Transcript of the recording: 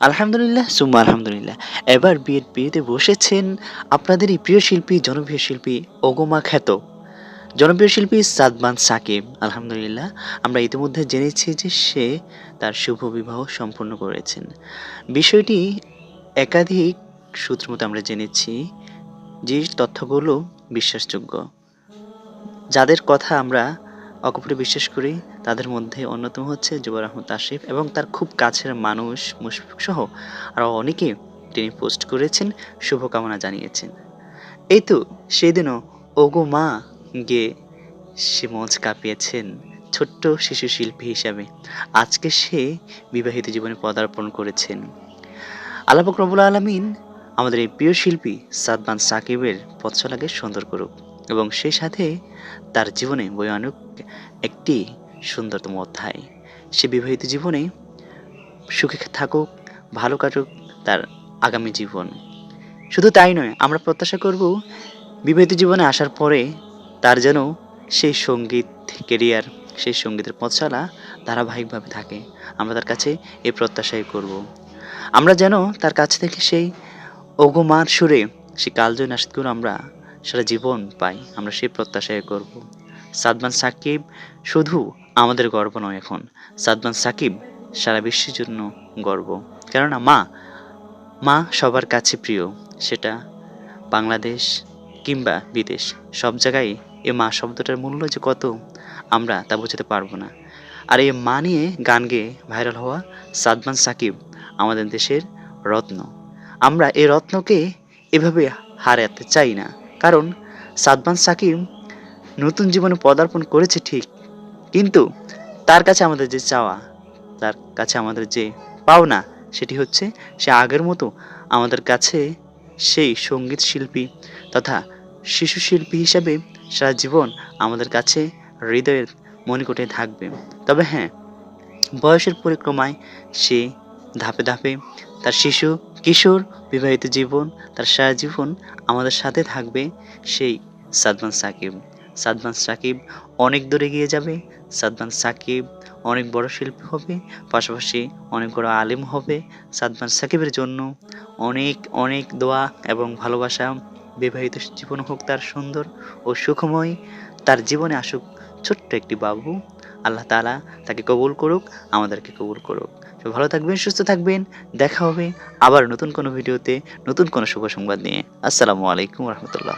আলহামদুলিল্লাহ, সুম্মা আলহামদুলিল্লাহ। এবার বিয়ের বিয়েতে বসেছেন আপনাদেরই প্রিয় শিল্পী, জনপ্রিয় শিল্পী ওগোমা খ্যাত। জনপ্রিয় শিল্পী সাদমান সাকিব, আলহামদুলিল্লাহ। আমরা ইতিমধ্যে জেনেছি যে সে তার শুভ বিবাহ সম্পন্ন করেছেন। বিষয়টি একাধিক সূত্র মতো আমরা জেনেছি যে তথ্যগুলো বিশ্বাসযোগ্য। যাদের কথা আমরা অকপটে বিশ্বাস করি তাদের মধ্যে অন্যতম হচ্ছে জুবার আহমদ আশিফ এবং তার খুব কাছের মানুষ মুশফিক সহ আরও অনেকে তিনি পোস্ট করেছেন, শুভকামনা জানিয়েছেন। এই তো সেদিনও ওগো মা গে সে মঞ্চ কাঁপিয়েছেন ছোট্ট শিশু শিল্পী হিসাবে। আজকে সে বিবাহিত জীবনে পদার্পণ করেছেন। আল্লাহ রবুল আলমিন আমাদের এই প্রিয় শিল্পী সাদমান সাকিবের পথচলাকে সুন্দর করুক। এবং সেই সাথে তার জীবনে বয়ানুক একটি সুন্দরতম অধ্যায়। সে বিবাহিত জীবনে সুখে থাকুক, ভালো কাটুক তার আগামী জীবন। শুধু তাই নয়, আমরা প্রত্যাশা করব বিবাহিত জীবনে আসার পরে তার যেন সেই সংগীত কেরিয়ার সেই সঙ্গীতের পথচলা ধারাবাহিকভাবে থাকে। আমরা তার কাছে এই প্রত্যাশাই করব। আমরা যেন তার কাছ থেকে সেই ওগোমার সুরে, সেই কালজয় নাশিদগুলো আমরা সারা জীবন পাই, আমরা সেই প্রত্যাশায় করব। সাদমান সাকিব শুধু আমাদের গর্ব নয় এখন। সাদমান সাকিব সারা বিশ্বের জন্য গর্ব। কেননা মা মা সবার কাছে প্রিয়। সেটা বাংলাদেশ কিংবা বিদেশ, সব জায়গায় এ মা শব্দটার মূল্য যে কত, আমরা তা বোঝাতে পারব না। আর এই মা নিয়ে গান গেয়ে ভাইরাল হওয়া সাদমান সাকিব আমাদের দেশের রত্ন। আমরা এই রত্নকে এভাবে হারাতে চাই না। কারণ সাদমান সাকিব নতুন জীবনে পদার্পণ করেছে ঠিক, কিন্তু তার কাছে আমাদের যে চাওয়া, তার কাছে আমাদের যে পাওনা, সেটি হচ্ছে সে আগের মতো আমাদের কাছে সেই সংগীত শিল্পী তথা শিশু শিল্পী হিসাবে সারা জীবন আমাদের কাছে হৃদয়ের মণিকোটে থাকবে। তবে হ্যাঁ বয়সের পরিক্রমায় সে ধাপে ধাপে তার শিশু, কিশোর, বিবাহিত জীবন, তার সারা জীবন আমাদের সাথে থাকবে সেই সাদমান সাকিব। সাদমান সাকিব অনেক দূরে গিয়ে যাবে সাদমান সাকিব অনেক বড় শিল্পী হবে, পাশাপাশি অনেক বড় আলিম হবে। সাদমান সাকিবের জন্য অনেক অনেক দোয়া এবং ভালোবাসা বিবাহিত জীবন হোক তার সুন্দর ও সুখময়, তার জীবনে আসুক ছোট্ট একটি বাবু। আল্লাহ তালা তাকে কবুল করুক, আমাদেরকে কবুল করুক। তো ভালো থাকবেন, সুস্থ থাকবেন, দেখা হবে আবার নতুন কোনো ভিডিওতে, নতুন কোনো শুভ সংবাদ নিয়ে। আসসালামু আলাইকুম রহমতুল্লাহ।